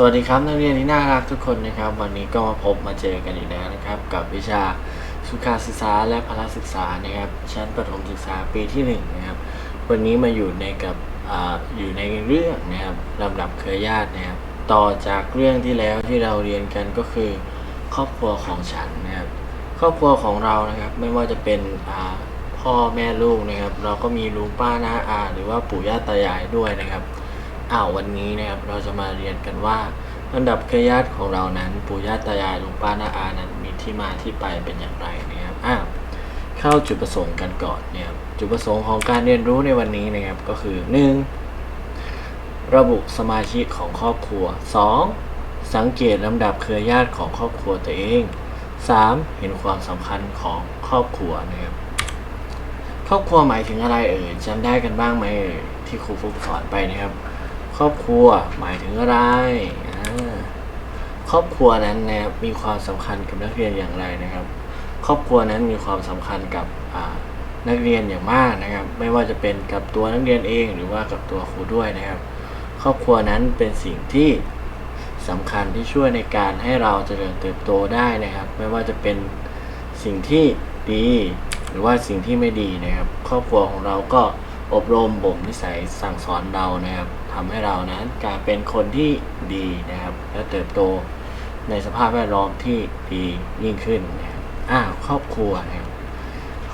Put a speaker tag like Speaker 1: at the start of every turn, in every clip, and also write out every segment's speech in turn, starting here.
Speaker 1: สวัสดีครับนักเรียนที่น่ารักทุกคนนะครับ วันนี้ก็มาพบมาเจอกันอีกแล้วนะครับ กับวิชาสุขาศึกษาและพละศึกษานะครับ ชั้นประถมศึกษาปีที่หนึ่งนะครับ วันนี้มาอยู่ในกับออยู่ในเรื่องนะครับลำดับเครือญาตินะครับ ต่อจากเรื่องที่แล้วที่เราเรียนกันก็คือ ครอบครัวของฉันนะครับ ครอบครัวของเรานะครับ ไม่ว่าจะเป็นพ่อแม่ลูกนะครับ เราก็มีลุงป้าน้าอาหรือว่าปู่ย่าตายายด้วยนะครับ อ้าววันนี้นะครับเราจะมาเรียนกันว่าลำดับเครือญาติของเรานั้น ปู่ย่าตายายลุงป้าน้าอานั้นมีที่มาที่ไปเป็นอย่างไรนะครับอ้าวเข้าจุดประสงค์กันก่อนเนี่ยครับจุดประสงค์ของการเรียนรู้ในวันนี้นะครับก็คือ 1. ระบุสมาชิกของครอบครัว 2. สังเกตลำดับเครือญาติของครอบครัวตัวเอง 3. เห็นความสำคัญของครอบครัวนะครับครอบครัวหมายถึงอะไรเอ่ยจำได้กันบ้างไหมเอ่ยที่ครูฟุกสอนไปนะครับ ครอบครัวหมายถึงอะไรครอบครัวนั้นนะครับมีความสำคัญกับนักเรียนอย่างไรนะครับ ครอบครัวนั้นมีความสำคัญกับนักเรียนอย่างมากนะครับ ไม่ว่าจะเป็นกับตัวนักเรียนเองหรือว่ากับตัวครูด้วยนะครับ ครอบครัวนั้นเป็นสิ่งที่สำคัญที่ช่วยในการให้เราเจริญเติบโตได้นะครับ ไม่ว่าจะเป็นสิ่งที่ดี หรือว่าสิ่งที่ไม่ดีนะครับ ครอบครัวของเราก็อบรมบ่มนิสัยสั่งสอนเรานะครับ ทำให้เรานั้นกลายเป็นคนที่ดีนะครับ และเติบโตในสภาพแวดล้อมที่ดียิ่งขึ้นนะครับอ่าวครอบครัวนะครับ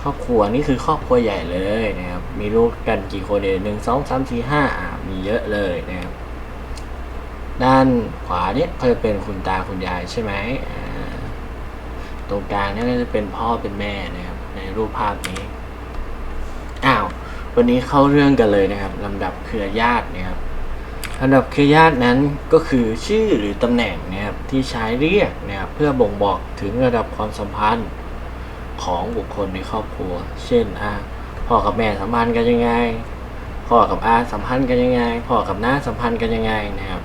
Speaker 1: ครอบครัวนี่คือครอบครัวใหญ่เลยนะครับ มีลูกกันกี่คนเองหนึ่งสองสามสี่ห้าอ่ามีเยอะเลยนะครับ ด้านขวาเนี่ยก็จะเป็นคุณตาคุณยายใช่ไหมตรงกลางนี่ก็จะเป็นพ่อเป็นแม่นะครับ ในรูปภาพนี้ วันนี้เข้าเรื่องกันเลยนะครับลำดับเครือญาตินะครับลำดับเครือญาตินั้นก็คือชื่อหรือตำแหน่งนะครับที่ใช้เรียกนะครับเพื่อบ่งบอกถึงระดับความสัมพันธ์ของบุคคลในครอบครัว เช่นอ่าพ่อกับแม่สัมพันธ์กันยังไง พ่อกับอาสัมพันธ์กันยังไง พ่อกับน้าสัมพันธ์กันยังไงนะครับ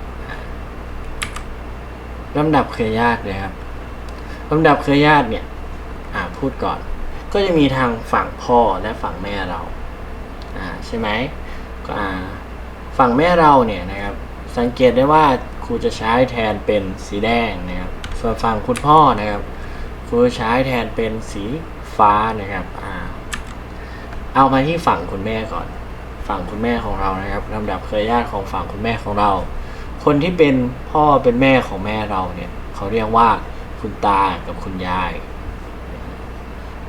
Speaker 1: ลำดับเครือญาตินะครับลำดับเครือญาติเนี่ยอ่าพูดก่อน ก็จะมีทางฝั่งพ่อและฝั่งแม่เรา ใช่ไหมก็ฝั่งแม่เราเนี่ยนะครับ สังเกตได้ว่าครูจะใช้แทนเป็นสีแดงนะครับ ส่วนฝั่งคุณพ่อนะครับครูใช้แทนเป็นสีฟ้านะครับอ่าเอามาที่ฝั่งคุณแม่ก่อน ฝั่งคุณแม่ของเรานะครับลำดับเครือญาติของฝั่งคุณแม่ของเรา คนที่เป็นพ่อเป็นแม่ของแม่เราเนี่ยเขาเรียกว่าคุณตากับคุณยาย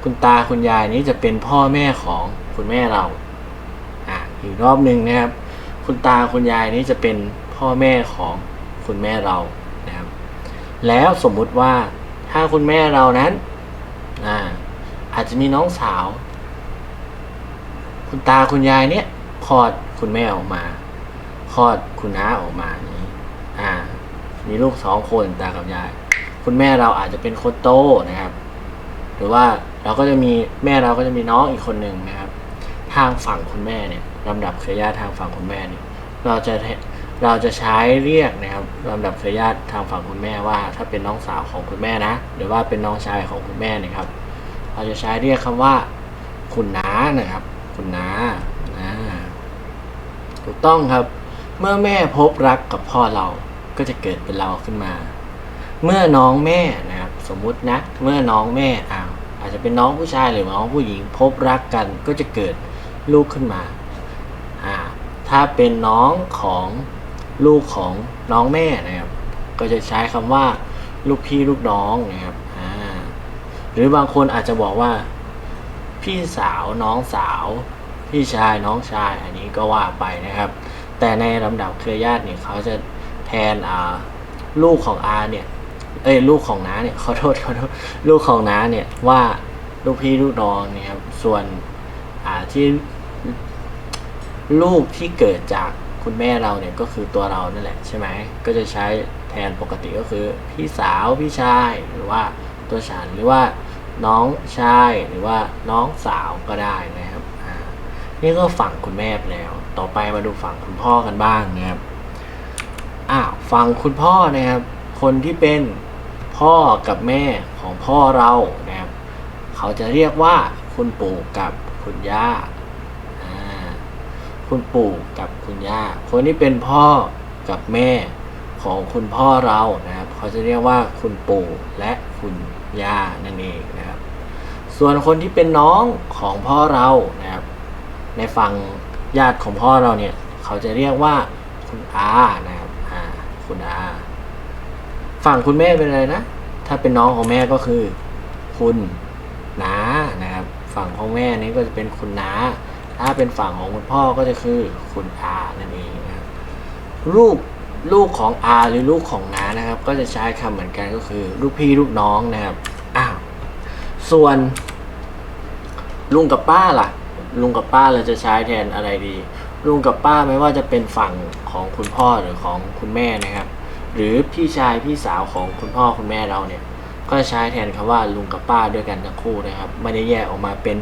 Speaker 1: คุณตาคุณยายนี้จะเป็นพ่อแม่ของคุณแม่เรา อีกรอบหนึ่งนะครับ คุณตาคุณยายนี้จะเป็นพ่อแม่ของคุณแม่เรานะครับ แล้วสมมุติว่าถ้าคุณแม่เรานั้นอ่าอาจจะมีน้องสาว คุณตาคุณยายเนี่ยคลอดคุณแม่ออกมาคลอดคุณน้าออกมาอย่างนี้อ่า มีลูกสองคนตากับยาย คุณแม่เราอาจจะเป็นคนโตนะครับ หรือว่าเราก็จะมีแม่เราก็จะมีน้องอีกคนหนึ่งนะครับ ทางฝั่งคุณแม่เนี่ย ลำดับเครือญาติทางฝั่งคุณแม่เนี่ยเราจะเราจะใช้เรียกนะครับลำดับเครือญาติทางฝั่งคุณแม่ว่า ถ้าเป็นน้องสาวของคุณแม่นะ หรือว่าเป็นน้องชายของคุณแม่นะครับ เราจะใช้เรียกคำว่า คุณน้านะครับ คุณน้าอ่าถูกต้องครับ เมื่อแม่พบรักกับพ่อเราก็จะเกิดเป็นเราขึ้นมา เมื่อน้องแม่นะครับสมมุตินะ เมื่อน้องแม่อ้าวอาจจะเป็นน้องผู้ชายหรือน้องผู้หญิง พบรักกันก็จะเกิดลูกขึ้นมา ถ้าเป็นน้องของลูกของน้องแม่นะครับ ก็จะใช้คำว่า ลูกพี่ลูกน้องนะครับหรือบางคนอาจจะบอกว่า พี่สาวน้องสาว พี่ชายน้องชายอันนี้ก็ว่าไปนะครับ แต่ในลำดับเครือญาติเนี่ยเขาจะแทนลูกของอาเนี่ยเอ้ยลูกของน้าเนี่ยขอโทษขอโทษลูกของน้าเนี่ยว่าลูกพี่ลูกน้องนี่ยครับส่วนที่ ลูกที่เกิดจากคุณแม่เราเนี่ยก็คือตัวเรานั่นแหละใช่ไหมก็จะใช้แทนปกติก็คือพี่สาวพี่ชายหรือว่าตัวฉันหรือว่าน้องชายหรือว่าน้องสาวก็ได้นะครับนี่ก็ฝั่งคุณแม่ไปแล้ว ต่อไปมาดูฝั่งคุณพ่อกันบ้างนะครับอ้าวฟังคุณพ่อนะครับ คนที่เป็นพ่อกับแม่ของพ่อเรานะครับ เขาจะเรียกว่าคุณปู่กับคุณย่า คุณปู่กับคุณย่า คนที่เป็นพ่อกับแม่ของคุณพ่อเรานะครับเขาจะเรียกว่าคุณปู่และคุณย่านั่นเองนะครับ ส่วนคนที่เป็นน้องของพ่อเรานะครับ ในฝั่งญาติของพ่อเราเนี่ยเขาจะเรียกว่าคุณอานะครับอาคุณอา ฝั่งคุณแม่เป็นอะไรนะ ถ้าเป็นน้องของแม่ก็คือ คุณน้านะครับ ฝั่งของแม่นี่ก็จะเป็นคุณน้า ถ้าเป็นฝั่งของคุณพ่อก็จะคือคุณอานั่นเองนะครับลูกลูกของอาหรือลูกของน้านะครับ ก็จะใช้คำเหมือนกันก็คือลูกพี่ลูกน้องนะครับอ้าวส่วนลุงกับป้าล่ะ ลุงกับป้าเราจะใช้แทนอะไรดี ลุงกับป้าไม่ว่าจะเป็นฝั่งของคุณพ่อหรือของคุณแม่นะครับ หรือพี่ชายพี่สาวของคุณพ่อคุณแม่เราเนี่ย ก็ใช้แทนคำว่าลุงกับป้าด้วยกันทั้งคู่นะครับ ไม่ได้แยกออกมาเป็น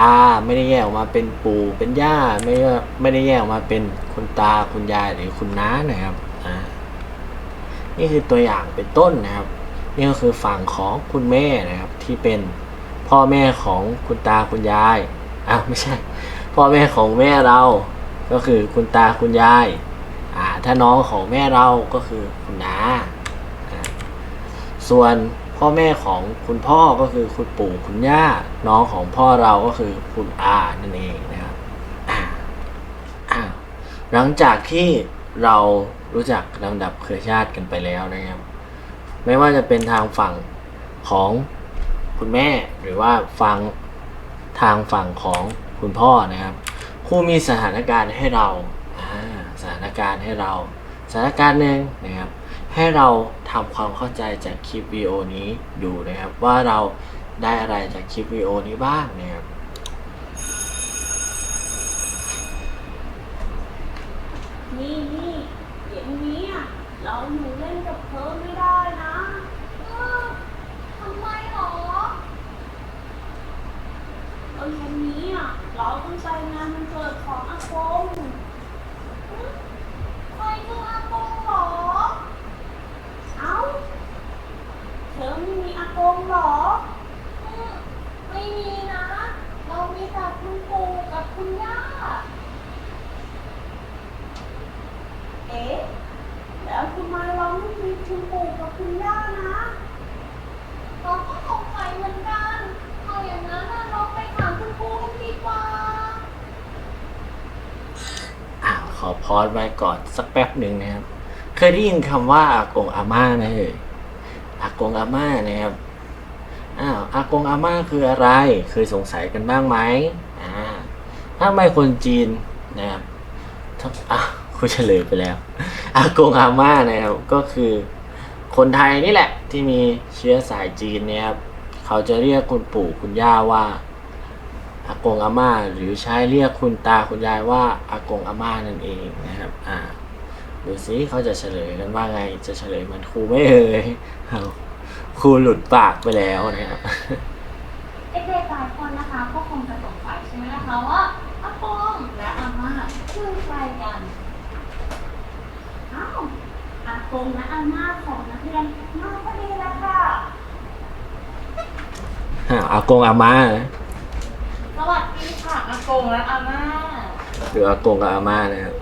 Speaker 1: อาไม่ได้แยกออกมาเป็นปู่เป็นย่าไม่ได้ไม่ได้แยกออกมาเป็นคุณตาคุณยายหรือคุณน้านะครับอ่านี่คือตัวอย่างเป็นต้นนะครับ นี่ก็คือฝั่งของคุณแม่นะครับที่เป็นพ่อแม่ของคุณตาคุณยายอะไม่ใช่ พ่อแม่ของแม่เราก็คือคุณตาคุณยายอ่าถ้าน้องของแม่เราก็คือคุณน้าส่วน พ่อแม่ของคุณพ่อก็คือคุณปู่คุณย่า น้องของพ่อเราก็คือคุณอานั่นเองนะครับหลังจากที่เรารู้จักลำดับเครือชาติกันไปแล้วนะครับ ไม่ว่าจะเป็นทางฝั่งของคุณแม่หรือว่าฝั่งทางฝั่งของคุณพ่อนะครับครูมีสถานการณ์ให้เราสถานการณ์ให้เรา สถานการณ์หนึ่งนะครับ ให้เราทำความเข้าใจจากคลิปวิดีโอนี้ดูนะครับ ว่าเราได้อะไรจากคลิปวิดีโอนี้บ้างนะครับ
Speaker 2: นี่นี่อย่างนี้อะเราหนูเล่นกับเธอไม่ได้นะเออทำไมหรอเอออย่างนี้อะเราต้องไปงานวันเกิดของอากงอืมใครคืออากงหรอ เอ้า เธอ อากงหรออืมไม่มีนะ เรามีแต่คุณปู่กับคุณย่า เอ๊ะ แล้วทำไมเราไม่มีคุณปู่กับคุณย่านะ เราก็สงสัยเหมือนกันเอาอย่างนั้นน่ะเราไปถามคุณปู่กันดีกว่า
Speaker 1: อ่าขอพอดไว้ก่อนสักแป๊บหนึ่งนะครับ เคยได้ยินคำว่าอากงอาม่าไหมเอ่ยอากงอาม่านะครับ อ้าวอากงอาม่าคืออะไร เคยสงสัยกันบ้างไหมอ่าถ้าไม่คนจีนนะครับถ้าอะคุณเฉลยไปแล้วอากงอาม่านะครับก็คือ คนไทยนี่แหละที่มีเชื้อสายจีนเนี่ยครับเขาจะเรียกคุณปู่คุณย่าว่าอากงอาม่าหรือใช้เรียกคุณตาคุณยายว่าอากงอาม่านั่นเองนะครับ อ่าดูซิเขาจะเฉลยกันว่าไง จะเฉลยเหมันครูไม่เอ่ยเอา ครูหลุดปากไปแล้วนะครับ
Speaker 2: เด็กๆหลายคนนะคะก็คงจะสงสัยใช่ไหมนะคะว่าอากงและอาม่าคือใครกันอ้าวอากงและอาม่าของนักเรียนมาพอดีแล้วค่ะ
Speaker 1: อ้าวอากงอาม่านะ
Speaker 2: สวัสดีค่ะอากงและอาม่า
Speaker 1: หรืออากงกับอาม่านะครับ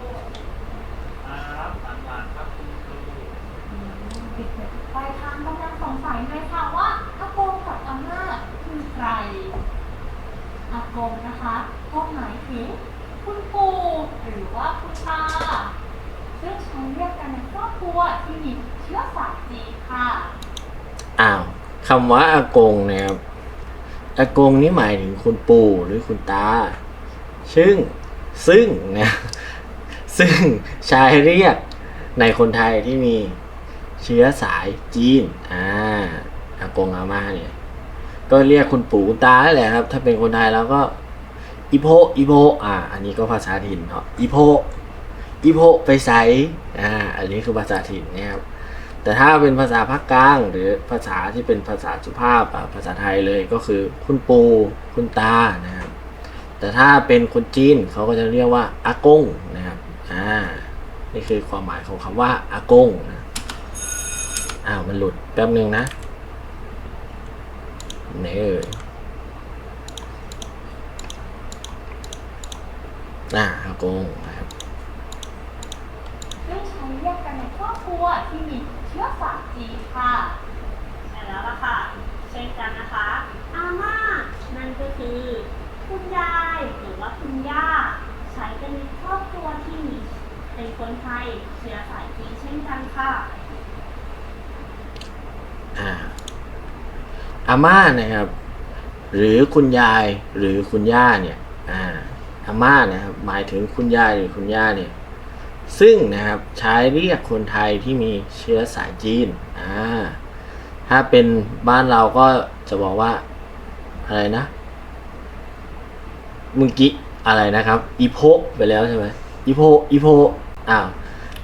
Speaker 2: ไปทางกำลังสงสัยเลยค่ะว่าอากงกับอาม่าคือใค รอากงนะคะก็หมายถึงคุณปู่หรือว่าคุณตาซึ่งใช้เรียกกันในครอบครัวที่มีเชื้อสายจีนค่ะ
Speaker 1: อ้าวคำว่าอากงเนะครับอากงนี่หมายถึงคุณปู่หรือคุณตา ซึ่งซึ่งนะซึ่งใช้เรียกในคนไทยที่มีเชื้อสายจีน อ่าอากงอาม่าเนี่ย ก็เรียกคุณปู่คุณตาได้แหละครับ ถ้าเป็นคนไทยแล้วก็อีโพอีโพอ่า อันนี้ก็ภาษาถิ่นเนาะอีโพอีโพไปใส่อ่า อันนี้คือภาษาถิ่นนะครับ แต่ถ้าเป็นภาษาภาคกลาง หรือภาษาที่เป็นภาษาสุภาพอะภาษาไทยเลยก็คือคุณปู่คุณตานะครับ แต่ถ้าเป็นคนจีนเขาก็จะเรียกว่าอากงนะครับ อ่า นี่คือความหมายของคำว่าอากงนะอ้าวมันหลุดแป๊บนึงนะ ไหนเอ่ยอ่าอากงนะครับ
Speaker 2: ซึ่งใช้เรียกกันในครอบครัวรัวที่มีเชื้อสายจีนค่ะ
Speaker 3: ใช่แล้วล่ะค่ะ เช่นกันนะคะ
Speaker 2: อาม่า นั่นก็คือคุณยายหรือว่าคุณย่า ใช้กันในครอบครัวที่มีเป็นคนไทยเชื้อสายจีนเช่นกันค่ะ
Speaker 1: อ่า อาม่านะครับ หรือคุณยายหรือคุณย่าเนี่ยอ่าอาม่านะครับหมายถึงคุณยายหรือคุณย่าเนี่ยซึ่งนะครับใช้เรียกคนไทยที่มีเชื้อสายจีนอ่าถ้าเป็นบ้านเราก็จะบอกว่าอะไรนะเมึงกี้อะไรนะครับ อีโพไปแล้วใช่ไหมอีโพอีโพอ้าว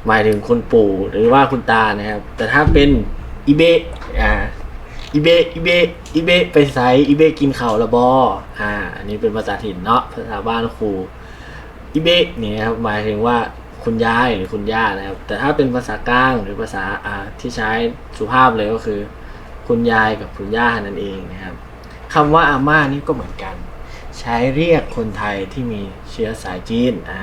Speaker 1: หมายถึงคุณปู่หรือว่าคุณตานะครับ แต่ถ้าเป็นอีเบะอ่า อีเบอีเบอีเบไปไซอีเบกินข้าวและบออ่า อันนี้เป็นภาษาถิ่นเนาะภาษาบ้านครูอิเบะเนี่ยครับหมายถึงว่าคุณยายหรือคุณย่านะครับ แต่ถ้าเป็นภาษากลางหรือภาษาอ่าที่ใช้สุภาพเลยก็คือ คุณยายกับคุณย่านั่นเองนะครับคำว่าอาม่านี่ก็เหมือนกัน ใช้เรียกคนไทยที่มีเชื้อสายจีนอ่า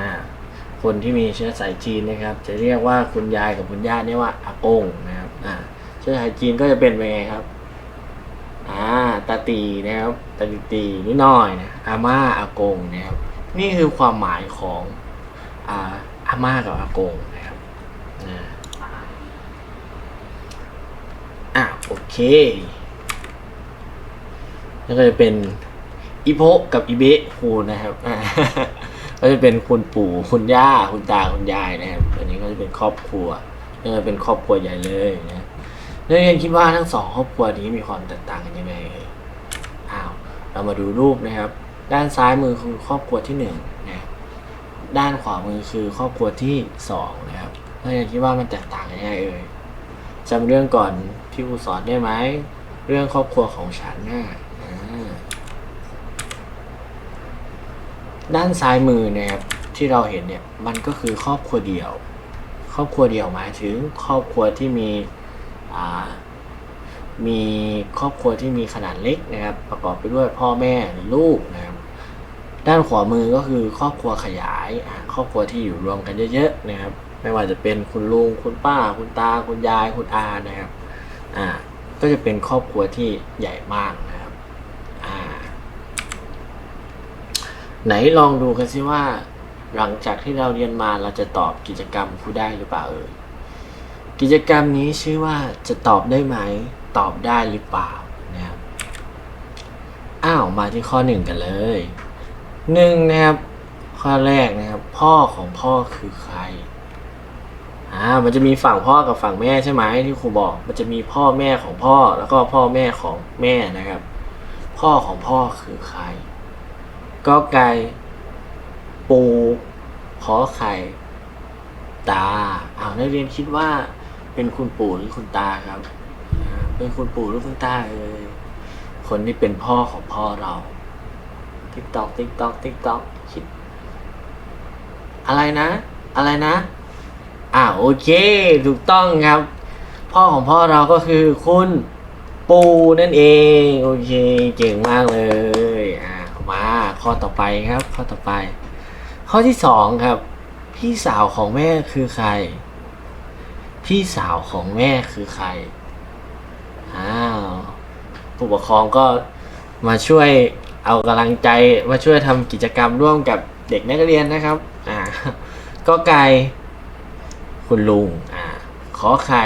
Speaker 1: คนที่มีเชื้อสายจีนนะครับ จะเรียกว่าคุณยายกับคุณย่าเนี่ยว่าอากงนะครับอ่าเชื้อสายจีนก็จะเป็นยังไงครับ อ่าตาตีนะครับตาตีตีนิดหน่อยนะอาม่าอากงนะครับนี่คือความหมายของอาอาม่ากับอากงนะครับอ่าอะโอเคแล้วก็จะเป็นอีโพกับอีเบะคูนะครับก็จะเป็นคุณปู่คุณย่าคุณตาคุณยายนะครับอันนี้ก็จะเป็นครอบครัวก็จะเป็นครอบครัวใหญ่เลยนะ แล้วยังคิดว่าทั้งสองครอบครัวนี้มีความแตกต่างกันยังไงเอ่ยอ้าวเรามาดูรูปนะครับ ด้านซ้ายมือคือครอบครัวที่หนึ่งนะด้านขวามือคือครอบครัวที่สองนะครับแล้วยังคิดว่ามันแตกต่างกันยังไงเอ่ยจำเรื่องก่อนที่ครูสอนได้ไหมเรื่องครอบครัวของฉันนะอ่าด้านซ้ายมือนะครับที่เราเห็นเนี่ยมันก็คือครอบครัวเดียว ครอบครัวเดียวหมายถึงครอบครัวที่มี มีครอบครัวที่มีขนาดเล็กนะครับ ประกอบไปด้วยพ่อแม่หรือลูกนะครับด้านขวามือก็คือครอบครัวขยายครอบครัวที่อยู่รวมกันเยอะๆนะครับ ไม่ว่าจะเป็นคุณลุงคุณป้า คุณตา คุณยาย คุณอานะครับอ่าก็จะเป็นครอบครัวที่ใหญ่มากนะครับอ่าไหนลองดูกันสิว่า หลังจากที่เราเรียนมาเราจะตอบกิจกรรมคู่ได้หรือเปล่าเอ่ย กิจกรรมนี้ชื่อว่าจะตอบได้ไหม ตอบได้หรือเปล่านะครับอ้าวมาที่ข้อหนึ่งกันเลยหนึ่งนะครับข้อแรกนะครับ พ่อของพ่อคือใครอ่ามันจะมีฝั่งพ่อกับฝั่งแม่ใช่ไหมที่ครูบอก มันจะมีพ่อแม่ของพ่อแล้วก็พ่อแม่ของแม่นะครับ พ่อของพ่อคือใครก็ไก่ปูขอไข่ตาอ้าวนักเรียนคิดว่า เป็นคุณปู่หรือคุณตาครับอ่าเป็นคุณปู่หรือคุณตาเอ่ยคนที่เป็นพ่อของพ่อเราติ๊กตอกติ๊กตอกติ๊กตอกคิด อะไรนะ อะไรนะ อ่าโอเค ถูกต้องครับ พ่อของพ่อเราก็คือคุณปู่นั่นเอง โอเค เก่งมากเลยอ่ามาข้อต่อไปครับ ข้อต่อไป ข้อที่สองครับ พี่สาวของแม่คือใคร พี่สาวของแม่คือใคร อ้าว ผู้ปกครองก็มาช่วยเอากำลังใจมาช่วยทำกิจกรรมร่วมกับเด็กนักเรียนนะครับ อ่า ก็ไก่คุณลุง อ่า ขอไข่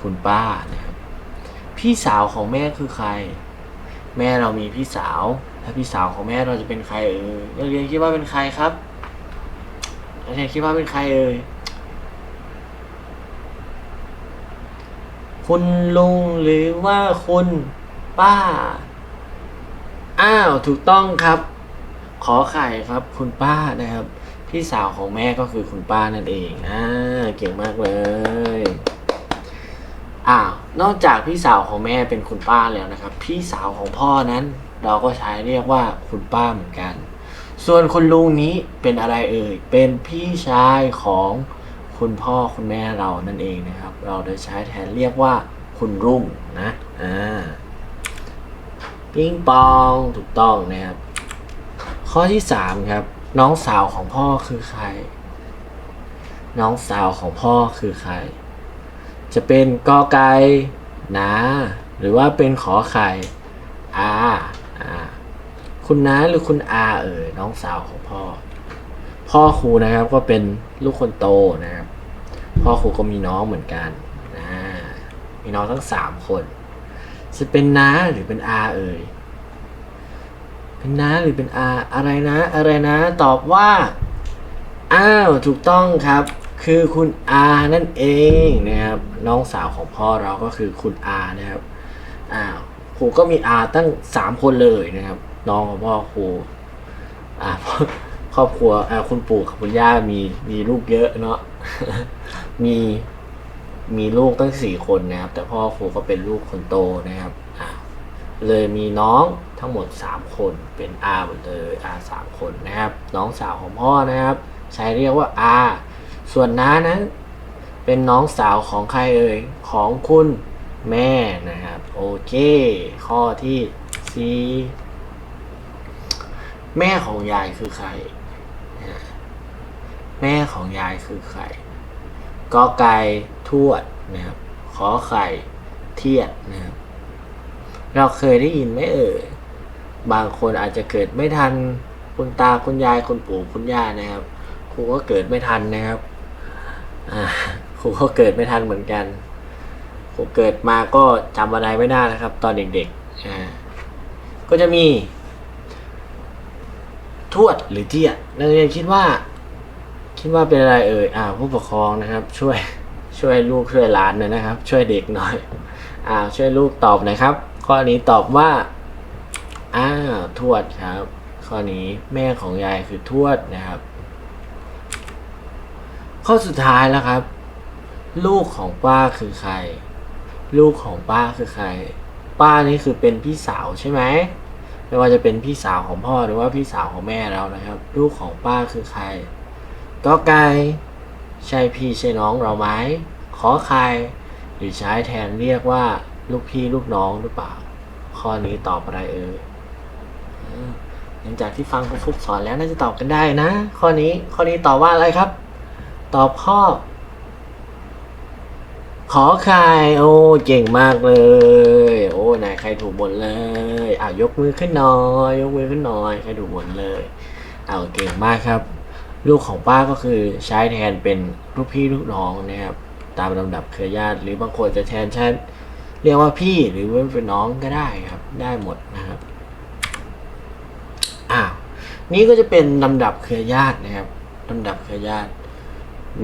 Speaker 1: คุณป้านะครับ พี่สาวของแม่คือใคร แม่เรามีพี่สาวถ้าพี่สาวของแม่เราจะเป็นใครเอ่ยนักเรียนคิดว่าเป็นใครครับนักเรียนคิดว่าเป็นใครเอ่ย คุณลุงหรือว่าคุณป้า อ้าวถูกต้องครับ ขอไข่ครับ คุณป้านะครับ พี่สาวของแม่ก็คือคุณป้านั่นเองอ่าเก่งมากเลยอ้าวนอกจากพี่สาวของแม่เป็นคุณป้าแล้วนะครับ พี่สาวของพ่อนั้น เราก็ใช้เรียกว่าคุณป้าเหมือนกัน ส่วนคุณลุงนี้เป็นอะไรเอ่ยเป็นพี่ชายของ คุณพ่อคุณแม่เรานั่นเองนะครับ เราได้ใช้แทนเรียกว่าคุณรุ่งนะอ่าปิงปองถูกต้องนะครับ ข้อที่สามครับ น้องสาวของพ่อคือใคร น้องสาวของพ่อคือใคร จะเป็นกอไก่นาหรือว่าเป็นขอไข่อาอ่าคุณน้าหรือคุณอาเอ่ยน้องสาวของพ่อ พ่อครูนะครับก็เป็นลูกคนโตนะครับ พ่อครูก็มีน้องเหมือนกันนะมีน้องทั้งสามคน จะเป็นน้าหรือเป็นอาเอ่ย เป็นน้าหรือเป็นอาอะไรนะ อะไรนะ ตอบว่า อ้าวถูกต้องครับ คือคุณอานั่นเองนะครับ น้องสาวของพ่อเราก็คือคุณอานะครับ อ้าวครูก็มีอาตั้งสามคนเลยนะครับ น้องของพ่อครูอ่าครอบครัวอ่าคุณปู่กับคุณย่ามีมีลูกเยอะเนาะ มีมีลูกตั้งสี่คนนะครับ แต่พ่อครูก็เป็นลูกคนโตนะครับอ่าเลยมีน้องทั้งหมดสามคนเป็นอาหมดเลยอาสามคนนะครับ น้องสาวของพ่อนะครับ ใช้เรียกว่าอาส่วนน้านั้น เป็นน้องสาวของใครเอ่ยของคุณแม่นะครับโอเค ข้อที่สี่แม่ของยายคือใคร แม่ของยายคือใคร กอไก่ทวดนะครับขอไข่เทียดนะครับเราเคยได้ยินไหมเอ่ยบางคนอาจจะเกิดไม่ทันคุณตาคุณยายคุณปู่คุณย่านะครับครูก็เกิดไม่ทันนะครับอ่าครูก็เกิดไม่ทันเหมือนกันครูเกิดมาก็จำอะไรไม่ได้นะครับ ตอนเด็กๆอ่าก็จะมี ทวดหรือเจียนักเรียนคิดว่า คิดว่าเป็นอะไรเอ่ยอ่าผู้ปกครองนะครับ ช่วยช่วยลูกช่วยหลานหน่อยนะครับ ช่วยเด็กหน่อยอ่าช่วยลูกตอบหน่อยครับ ข้อนี้ตอบว่าอ้าวทวดครับ ข้อนี้แม่ของยายคือทวดนะครับ ข้อสุดท้ายแล้วครับ ลูกของป้าคือใคร ลูกของป้าคือใคร ป้านี่คือเป็นพี่สาวใช่ไหมไม่ว่าจะเป็นพี่สาวของพ่อหรือว่าพี่สาวของแม่เรานะครับ ลูกของป้าคือใคร ก็ไก่ใช่พี่ใช่น้องเราไหมขอใครหรือใช้แทนเรียกว่าลูกพี่ลูกน้องหรือเปล่า ข้อนี้ตอบอะไรเอ่ยอืมหลังจากที่ฟังครูฟุกสอนแล้วน่าจะตอบกันได้นะ ข้อนี้ข้อนี้ตอบว่าอะไรครับ ตอบข้อ ขอใครโอ้เก่งมากเลย โอ้ไหนใครถูกหมดเลยอะยกมือขึ้นหน่อย ยกมือขึ้นหน่อยใครถูกหมดเลยเอาเก่งมากครับ ลูกของป้าก็คือใช้แทนเป็นลูกพี่ลูกน้องนะครับ ตามลำดับเครือญาติ หรือบางคนจะแทนใช้เรียกว่าพี่หรือว่าเป็นน้องก็ได้ครับ ได้หมดนะครับอ้าวนี่ก็จะเป็นลำดับเครือญาตินะครับลำดับเครือญาติ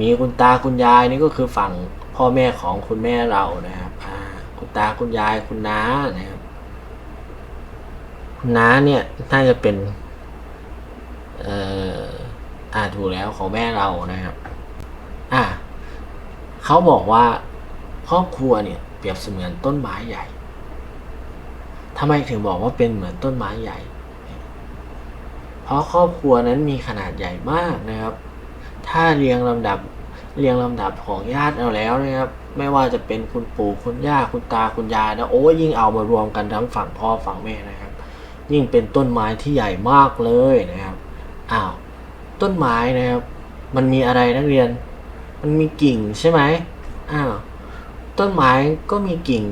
Speaker 1: มีคุณตาคุณยายนี่ก็คือฝั่งพ่อแม่ของคุณแม่เรานะครับคุณตาคุณยายคุณน้านะครับคุณน้าเนี่ยน่าจะเป็น เอ่อ อ่าถูกแล้วของแม่เรานะครับ อ่าเขาบอกว่าครอบครัวเนี่ย เปรียบเสมือนต้นไม้ใหญ่ทำไมถึงบอกว่าเป็นเหมือนต้นไม้ใหญ่ เพราะครอบครัวนั้นมีขนาดใหญ่มากนะครับ ถ้าเรียงลำดับเรียงลำดับของญาติเอาแล้วนะครับ ไม่ว่าจะเป็นคุณปู่คุณย่าคุณตาคุณยายนะโอ้ยยิ่งเอามารวมกันทั้งฝั่งพ่อฝั่งแม่นะครับ ยิ่งเป็นต้นไม้ที่ใหญ่มากเลยนะครับอ้าว ต้นไม้นะครับ มันมีอะไรนักเรียน มันมีกิ่งใช่ไหมอ้าวต้นไม้ก็มีกิ่ง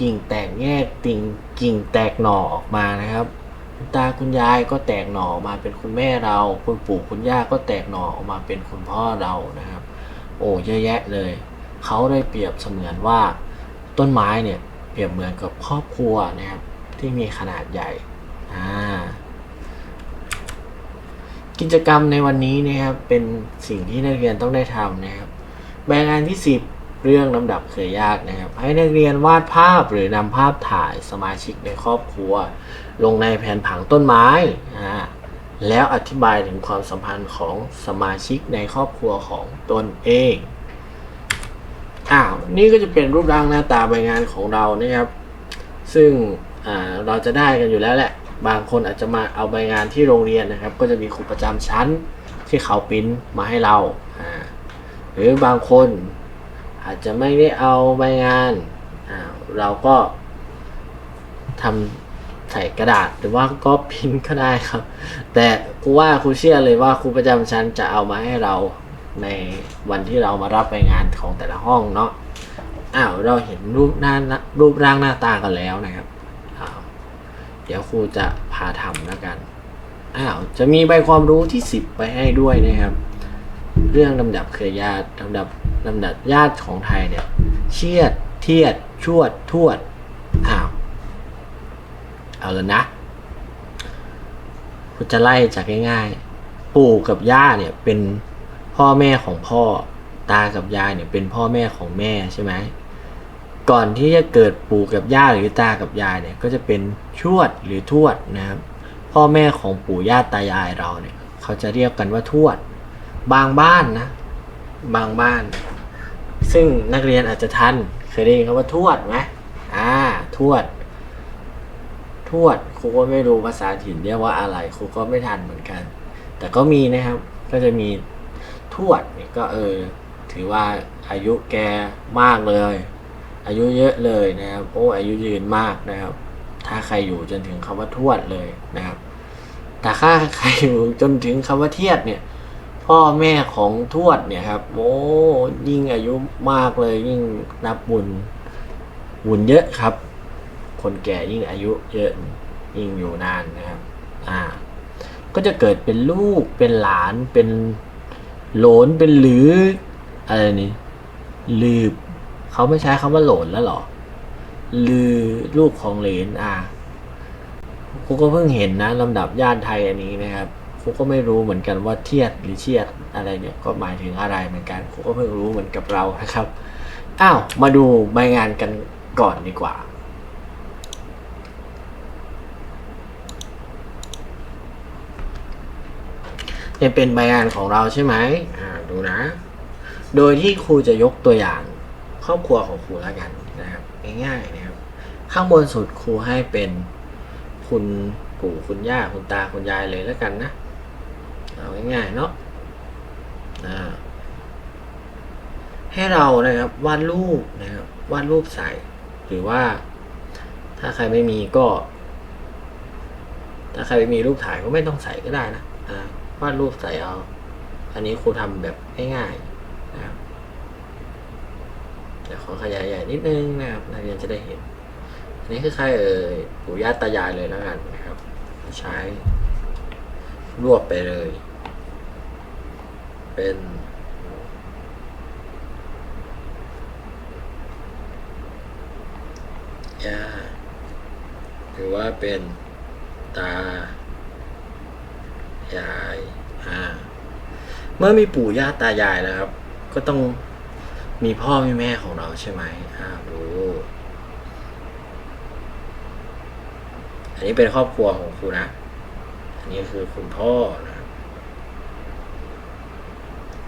Speaker 1: กิ่งแตกแยกติ่งกิ่งแตกหน่อออกมานะครับ คุณตาคุณยายก็แตกหน่อออกมาเป็นคุณแม่เรา คุณปู่คุณย่าก็แตกหน่อออกมาเป็นคุณพ่อเรานะครับ โอ้เยอะแยะเลย เขาได้เปรียบเสมือนว่า ต้นไม้เนี่ยเปรียบเหมือนกับครอบครัวนะครับที่มีขนาดใหญ่อ่า กิจกรรมในวันนี้นะครับเป็นสิ่งที่นักเรียนต้องได้ทำนะครับ แบบงานที่ 10 เรื่องลำดับเครือญาตินะครับ ให้นักเรียนวาดภาพหรือนำภาพถ่ายสมาชิกในครอบครัว ลงในแผนผังต้นไม้อ่าแล้วอธิบายถึงความสัมพันธ์ของสมาชิกในครอบครัวของตนเองอ้าวนี่ก็จะเป็นรูปร่างหน้าตาใบงานของเรานะครับ ซึ่งเราจะได้กันอยู่แล้วแหละ บางคนอาจจะมาเอาใบงานที่โรงเรียนนะครับ ก็จะมีครูประจำชั้นที่เขาปริ้นมาให้เรา หรือบางคนอาจจะไม่ได้เอาใบงานาเราก็ทำใส่กระดาษหรือว่าก็พิมพ์ก็ได้ครับ แต่ครูว่าครูเชื่อเลยว่าครูประจำชั้นจะเอามาให้เราในวันที่เรามารับรายงานของแต่ละห้องเนาะอ้าวเราเห็นรูปหน้ารูปร่างหน้าตากันแล้วนะครับ ดี๋ยวครูจะพาทำแล้วกันอ้าวจะมีใบความรู้ที่สิบไปให้ด้วยนะครับ เรื่องลำดับเครือญาติลำดับลำดับญาติของไทยเนี่ยเชียด เทียด ชวด ทวดอ้าวเอาเลยนะกูจะไล่จากง่ายๆ ปู่กับย่าเนี่ยเป็นพ่อแม่ของพ่อ ตากับยายเนี่ยเป็นพ่อแม่ของแม่ใช่ไหม ก่อนที่จะเกิดปู่กับย่าหรือตากับยายเนี่ยก็จะเป็นชวดหรือทวดนะครับ พ่อแม่ของปู่ย่าตายายเราเนี่ย เขาจะเรียกกันว่าทวด บางบ้านนะ บางบ้าน ซึ่งนักเรียนอาจจะทันเคยได้ยินคำว่าทวดไหมอ่าทวด ทวดครูก็ไม่รู้ภาษาถิ่นเรียกว่าอะไรครูก็ไม่ทันเหมือนกัน แต่ก็มีนะครับ ก็จะมีทวดเนี่ยก็เออ ถือว่าอายุแกมากเลย อายุเยอะเลยนะครับ โอ้อายุยืนมากนะครับ ถ้าใครอยู่จนถึงคำว่าทวดเลยนะครับ แต่ถ้าใครอยู่จนถึงคำว่าเทียดเนี่ย พ่อแม่ของทวดเนี่ยครับ โอ้ยิ่งอายุมากเลยยิ่งนับบุญบุญเยอะครับ คนแก่ยิ่งอายุเยอะยิ่งอยู่นานนะครับ อ่า ก็จะเกิดเป็นลูกเป็นหลานเป็นหลนเป็นหรืออะไรนี่ลืบ เขาไม่ใช้คำว่าโหลนแล้วหรอลือลูกของเหลนอ่าครูก็เพิ่งเห็นนะลำดับญาติไทยอันนี้นะครับครูก็ไม่รู้เหมือนกันว่าเทียดหรือเชียดอะไรเนี่ยก็หมายถึงอะไรเหมือนกันครูก็เพิ่งรู้เหมือนกับเรานะครับอ้าวมาดูใบงานกันก่อนดีกว่าเนี่ยเป็นใบงานของเราใช่ไหมอ่าดูนะ โดยที่ครูจะยกตัวอย่าง รอบครัวของครูแล้วกันนะครับง่ายๆนะครับ ข้างบนสุดครูให้เป็นคุณปู่คุณย่าคุณตาคุณยายเลยแล้วกันนะเอาง่ายๆเนาะให้เรานะครับวาดรูปนะครับวาดรูปใส่หรือว่าถ้าใครไม่มีก็ ถ้าใครไม่มีรูปถ่ายก็ไม่ต้องใส่ก็ได้นะวาดรูปใส่เอา อันนี้ครูทำแบบง่ายๆ เดี๋ยวขอขยายใหญ่นิดนึงนะครับนักเรียนจะได้เห็น อันนี้คือใครเอ่ยปู่ย่าตายายเลยแล้วกันนะครับ ใช้รวบไปเลย เป็นย่าหรือว่าเป็นตายายอ่าเมื่อมีปู่ย่าตายายแล้วครับ ก็ต้อง มีพ่อมีแม่ของเราใช่ไหมอ่าดูอันนี้เป็นครอบครัวของครูนะ อันนี้คือคุณพ่อนะ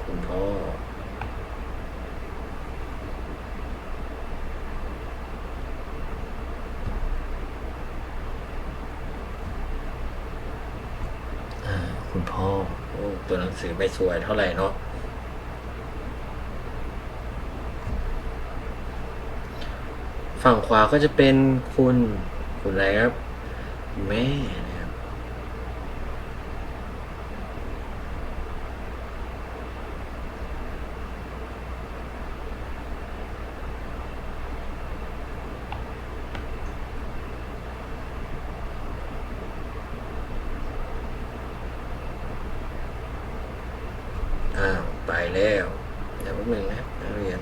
Speaker 1: คุณพ่ออ่าคุณพ่อ โอ้ ตัวหนังสือไม่สวยเท่าไหร่เนาะ ฝั่งขวาก็จะเป็นคุณ คุณอะไรครับ แม่นะครับ อ้าว ไปแล้ว เดี๋ยวแป๊บนึงนะนักเรียน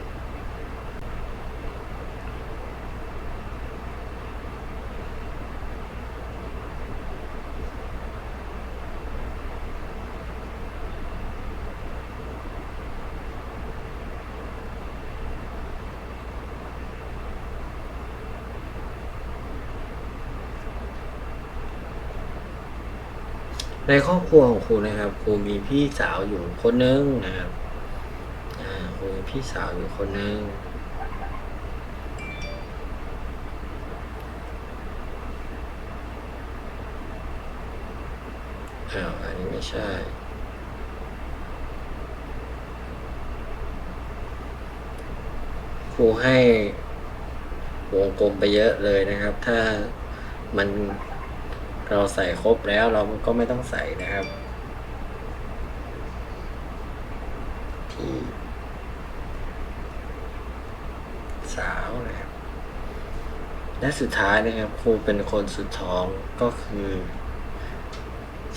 Speaker 1: ในครอบครัวของครูนะครับครูมีพี่สาวอยู่คนนึงนะครับครูมีพี่สาวอยู่คนนึงอ้าวอันนี้ไม่ใช่ครูให้วงกลมไปเยอะเลยนะครับ ถ้ามัน เราใส่ครบแล้วเราก็ไม่ต้องใส่นะครับ ที่สาวนะครับและสุดท้ายนะครับครูเป็นคนสุดท้องก็คือ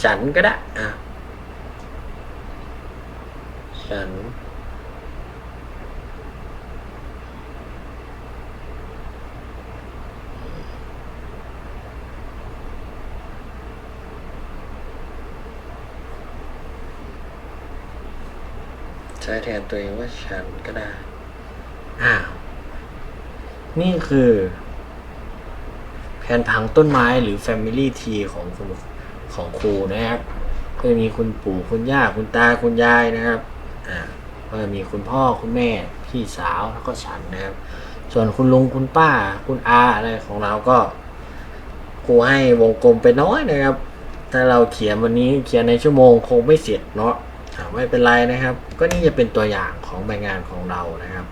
Speaker 1: ฉันก็ได้อะฉัน ช้แทนตัวเองว่าฉันก็ได้ อ้าว นี่คือ แผนผังต้นไม้หรือ Family Tree ของคุณของครูนะครับ ก็จะมีคุณปู่คุณย่าคุณตาคุณยายนะครับ อ่า ก็จะมีคุณพ่อคุณแม่ พี่สาวแล้วก็ฉันนะครับ ส่วนคุณลุงคุณป้า คุณอาอะไรของเราก็ครูให้วงกลมไปน้อยนะครับ ถ้าเราเขียนวันนี้เขียนในชั่วโมงคงไม่เสร็จเนาะ ไม่เป็นไรนะครับ ก็นี่จะเป็นตัวอย่างของใบงานของเรานะครับ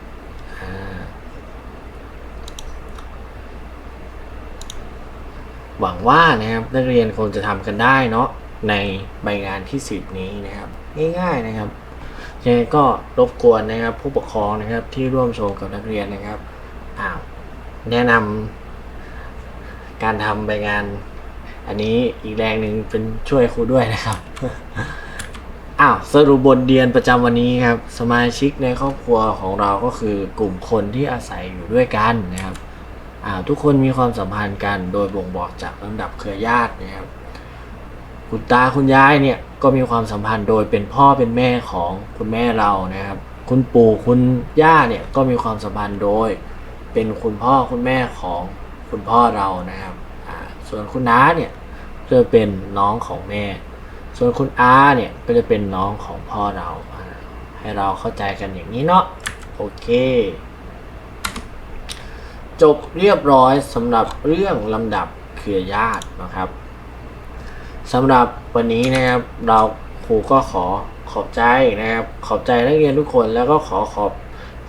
Speaker 1: หวังว่านะครับนักเรียนคงจะทำกันได้เนาะในใบงานที่สิบนี้นะครับ ง่ายๆนะครับยังไงก็รบกวนนะครับ ผู้ปกครองนะครับที่ร่วมโชว์กับนักเรียนนะครับอ้าวแนะนำการทำใบงาน อันนี้อีกแรงหนึ่งเป็นช่วยครูด้วยนะครับ อ้าวสรุปบทเรียนประจำวันนี้ครับ สมาชิกในครอบครัวของเราก็คือกลุ่มคนที่อาศัยอยู่ด้วยกันนะครับอ้าทุกคนมีความสัมพันธ์กันโดยบ่งบอกจากลำดับเครือญาตินะครับ คุณตาคุณยายเนี่ยก็มีความสัมพันธ์โดยเป็นพ่อเป็นแม่ของคุณแม่เรานะครับ คุณปู่คุณย่าเนี่ยก็มีความสัมพันธ์โดย เป็นคุณพ่อคุณแม่ของคุณพ่อเรานะครับอ่าส่วนคุณน้าเนี่ยจะเป็นน้องของแม่ ส่วนคุณอาเนี่ยก็จะเป็นน้องของพ่อเรา ให้เราเข้าใจกันอย่างนี้เนาะโอเค จบเรียบร้อยสำหรับเรื่องลำดับเครือญาตินะครับสำหรับวันนี้นะครับเราครูก็ขอขอบใจนะครับ ขอบใจนักเรียนทุกคนแล้วก็ขอขอบ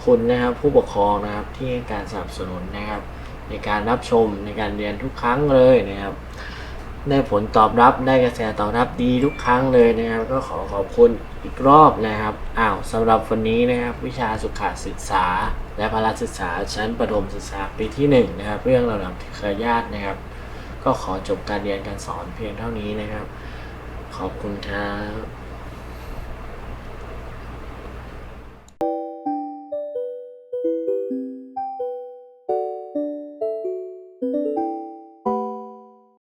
Speaker 1: คุณนะครับ ผู้ปกครองนะครับที่ให้การสนับสนุนนะครับ ในการรับชมในการเรียนทุกครั้งเลยนะครับ ได้ผลตอบรับได้กระแสตอบรับดีทุกครั้งเลยนะครับ ก็ขอขอบคุณอีกรอบนะครับอ้าวสำหรับวันนี้นะครับ วิชาสุขศึกษา และพละศึกษาชั้นประถมศึกษาปีที่หนึ่งนะครับ เรื่องเราหลังเครือญาตินะครับ ก็ขอจบการเรียนการสอนเพียงเท่านี้นะครับ ขอบคุณครับ